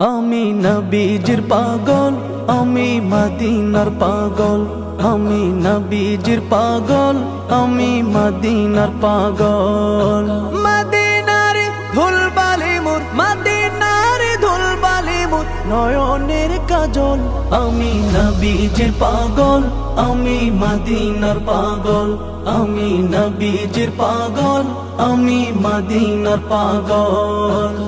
আমি নবীজির পাগল আমি মদিনার পাগল। আমি নবীজির পাগল আমি মদিনার পাগল। মদিনার ধুলবালি মুর মদিনার ধুলবালি মুর নয়নের কাজল। আমি নবীজির পাগল আমি মদিনার পাগল। আমি নবীজির পাগল আমি মদিনার পাগল।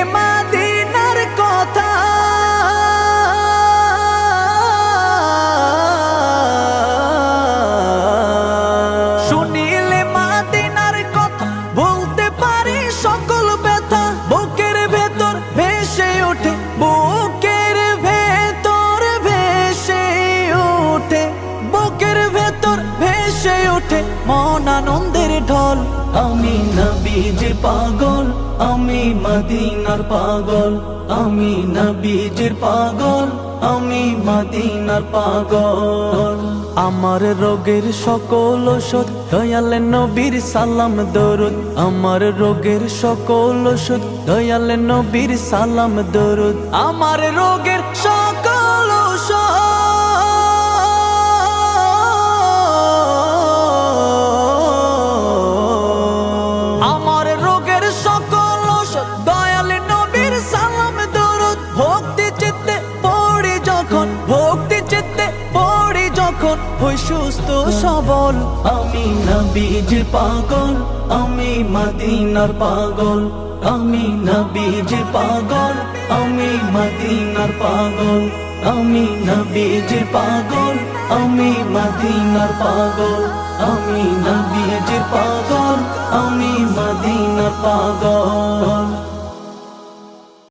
মন আনন্দের ঢল। আমি নবীজির পাগল, আমি মদিনার পাগল। আমি নবীজির পাগল, আমি মদিনার পাগল। আমার রোগের সকল ওষুধ, দয়ালে নবীর সালাম, দরুদ। আমার রোগের সকল ওষুধ, দয়ালে নবীর সালাম, দরুদ। আমার রোগের সকল যখন ভক্তি চিত্তে পড়ি, যখন হই সুস্থ সবল, আমি নবীজির পাগল, আমি মদিনার পাগল, আমি নবীজির পাগল, আমি মদিনার পাগল, আমি নবীজির পাগল, আমি মদিনার পাগল, আমি নবীজির পাগল, আমি মদিনার পাগল।